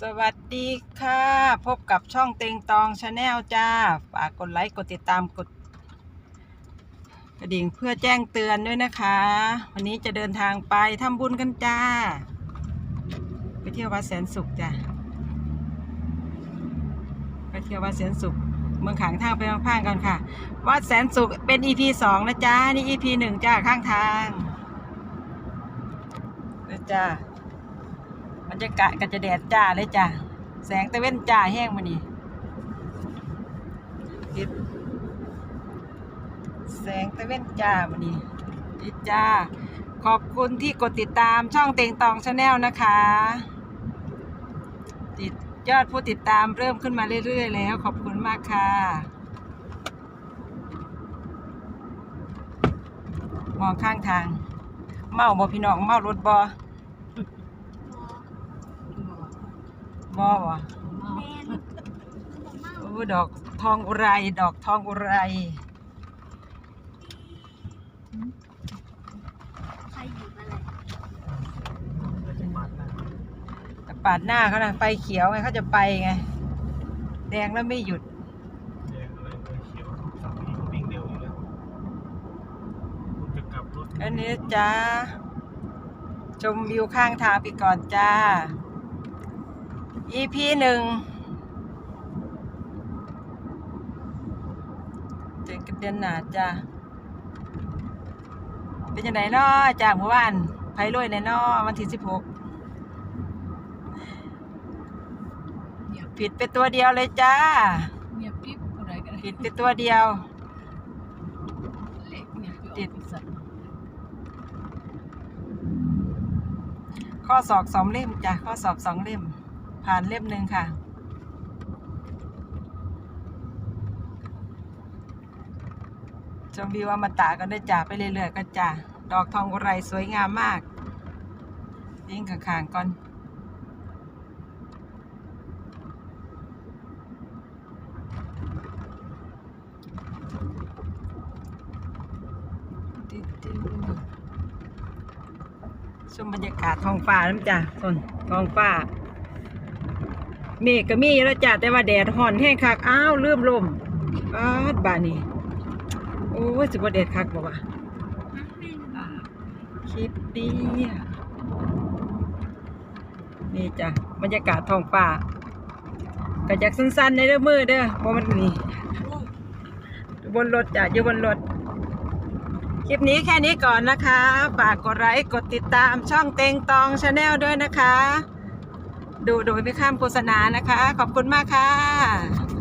สวัสดีค่ะ พบกับช่องเต็งตองชาแนลจ้า ฝากกดไลค์ กดติดตาม กด กระดิ่งเพื่อแจ้งเตือนด้วยนะคะ วันนี้จะเดินทางไปทำบุญกันจ้า ไปเที่ยววัดแสนสุขจ้าไปเที่ยววัดแสนสุขเมืองขางทางไปบางพางกันค่ะ วัดแสนสุขเป็น EP สองนะจ้า นี่ EP หนึ่งจ้าข้างทางนะจ้า บรรยากาศก็จะแดดจ้าเลยจ้าแสงตะเว้นจ้าแห้งมานี่ติดแสงตะเว้นจ้ามานี่ติดจ้า ขอบคุณที่กดติดตามช่องเต็งตองชาแนลนะคะ ติดยอดผู้ติดตามเริ่มขึ้นมาเรื่อยๆแล้ว ขอบคุณมากค่ะ มองข้างทาง เมาบ่พี่น้องเมารถบ่ บอวะโอ้ดอกทองอุไร ดอกทองอุไร ใครหยิบอะไรแต่ปาดหน้าเขานะไฟเขียวไงเขาจะไปไง แดงแล้วไม่หยุด แดงอะไรไฟเขียวสามนี้ก็วิ่งเร็วอยู่แล้วคุณจะกลับรถ อันนี้จ้า ชมวิวข้างทางไปก่อนจ้า EP หนึ่งเจอกันเดือนหนาจ้าเป็นยังไงเนาะจากเมื่อวานไพรวยในเนาะวันที่สิบหกผิดไปตัวเดียวเลยจ้าเงียบกริบอะไรกันผิดไปตัวเดียวติดข้อสอบสองเล่มจ้ะข้อสอบสองเล่ม ผ่านเล่มหนึ่งค่ะ ชมวิวอมตะกันได้จ้ะไปเรื่อยๆกันจ้ะดอกทองอุไรสวยงามมาก ยิ่งข้างๆก่อนชมบรรยากาศท้องฟ้าน้ำจ้ะส่วนท้องฟ้า เมฆก็มีแล้วจ้ะแต่ว่าแดดห่อนแห้งคักอ้าวลืมลมอ้าบานี่โอ้ยสิบ่แดดคักบอกว่าคลิปดีนี่จ้ะบรรยากาศท้องฟ้าก็อยากสั้นๆในเด้อมือเด้อเพราะมันนี่บนรถจ้ะอยู่บนรถคลิปนี้แค่นี้ก่อนนะคะ ฝากกดไลค์กดติดตามช่องเต็งตองชาแนลด้วยนะคะ ดูโดยไม่ข้ามโฆษณานะคะ ขอบคุณมากค่ะ